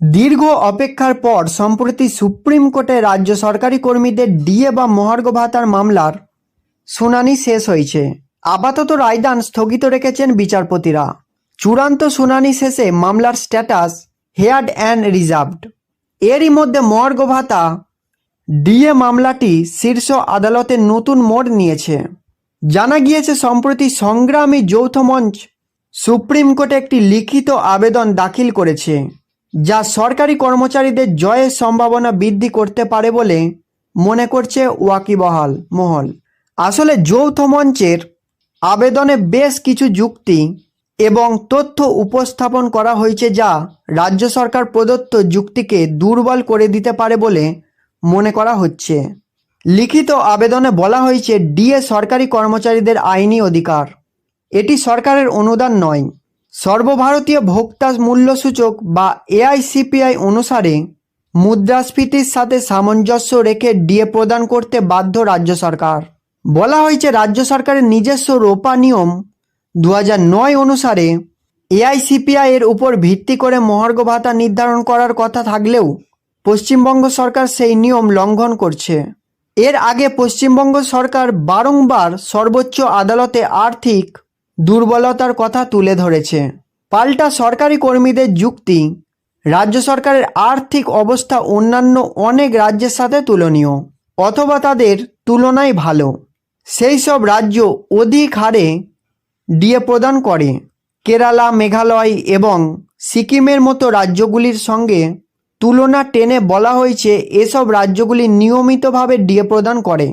দীর্ঘ অপেক্ষার পর, সম্প্রতি সুপ্রিম কোর্টে রাজ্য সরকারি কর্মীদের ডিএ বা মহার্ঘ ভাতার মামলার শুনানি শেষ হয়েছে। আপাতত রায়দান স্থগিত রেখেছেন বিচারপতিরা। চূড়ান্ত শুনানি শেষে মামলার স্ট্যাটাস হেয়ার্ড অ্যান্ড রিজার্ভড। এরই মধ্যে মহার্ঘ ভাতা ডিএ মামলাটি শীর্ষ আদালতে নতুন মোড় নিয়েছে। জানা গিয়েছে, সম্প্রতি সংগ্রামী যৌথ মঞ্চ সুপ্রিম কোর্টে একটি লিখিত আবেদন দাখিল করেছে। যা সরকারি কর্মচারীদের জয়ের সম্ভাবনা বৃদ্ধি করতে পারে বলে মনে করছে ওয়াকিবহাল মহল। আসলে যৌথ মঞ্চের আবেদনে বেশ কিছু যুক্তি এবং তথ্য উপস্থাপন করা হয়েছে যা রাজ্য সরকার প্রদত্ত যুক্তিকে দুর্বল করে দিতে পারে বলে মনে করা হচ্ছে। লিখিত আবেদনে বলা হয়েছে, ডিএ সরকারি কর্মচারীদের আইনি অধিকার। এটি সরকারের অনুদান নয় সর্বভারতীয় ভোক্তা মূল্যসূচক বা এআইসিপিআই অনুসারে মুদ্রাস্ফীতির সাথে সামঞ্জস্য রেখে ডিএ প্রদান করতে বাধ্য রাজ্য সরকার। বলা হয়েছে, রাজ্য সরকারের নিজস্ব রোপা নিয়ম দু অনুসারে এআইসিপিআই এর উপর ভিত্তি করে মহার্ঘ ভাতা নির্ধারণ করার কথা থাকলেও পশ্চিমবঙ্গ সরকার সেই নিয়ম লঙ্ঘন করছে। এর আগে পশ্চিমবঙ্গ সরকার বারংবার সর্বোচ্চ আদালতে আর্থিক দুর্বলতার কথা তুলে ধরেছে। পাল্টা সরকারি কর্মীদের যুক্তি, রাজ্য সরকারের আর্থিক অবস্থা অন্যান্য অনেক রাজ্যের সাথে তুলনীয়, অথবা তাদের তুলনায় ভালো। সেই সব রাজ্য অধিক হারে ডিএ প্রদান করে। কেরালা, মেঘালয় এবং সিকিমের মতো রাজ্যগুলির সঙ্গে তুলনা টেনে বলা হয়েছে এসব রাজ্যগুলি নিয়মিতভাবে ডিএ প্রদান করে।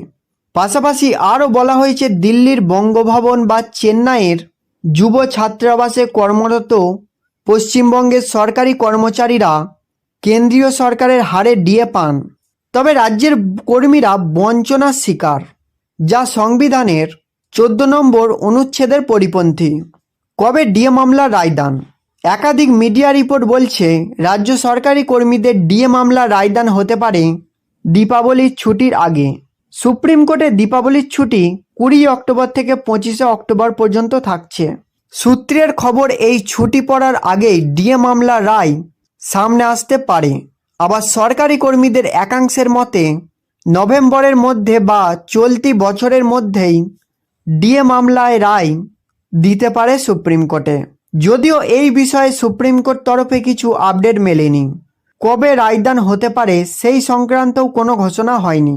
পাশাপাশি আরও বলা হয়েছে দিল্লির বঙ্গভবন বা চেন্নাইয়ের যুব ছাত্রাবাসে কর্মরত পশ্চিমবঙ্গের সরকারি কর্মচারীরা কেন্দ্রীয় সরকারের হারে ডিএ পান। তবে রাজ্যের কর্মীরা বঞ্চনার শিকার, যা সংবিধানের চোদ্দ নম্বর অনুচ্ছেদের পরিপন্থী। কবে ডিএ মামলার রায়দান একাধিক মিডিয়া রিপোর্ট বলছে, রাজ্য সরকারি কর্মীদের ডিএ মামলা রায়দান হতে পারে দীপাবলির ছুটির আগে। সুপ্রিম কোর্টে দীপাবলির ছুটি কুড়ি অক্টোবর থেকে পঁচিশে অক্টোবর পর্যন্ত থাকছে। সূত্রের খবর, এই ছুটি পড়ার আগেই ডিএ মামলা রায় সামনে আসতে পারে। আবার সরকারি কর্মীদের একাংশের মতে, নভেম্বরের মধ্যে বা চলতি বছরের মধ্যেই ডিএ মামলায় রায় দিতে পারে সুপ্রিম কোর্টে। যদিও এই বিষয়ে সুপ্রিম কোর্ট তরফে কিছু আপডেট মেলেনি। কবে রায়দান হতে পারে সেই সংক্রান্তও কোনো ঘোষণা হয়নি।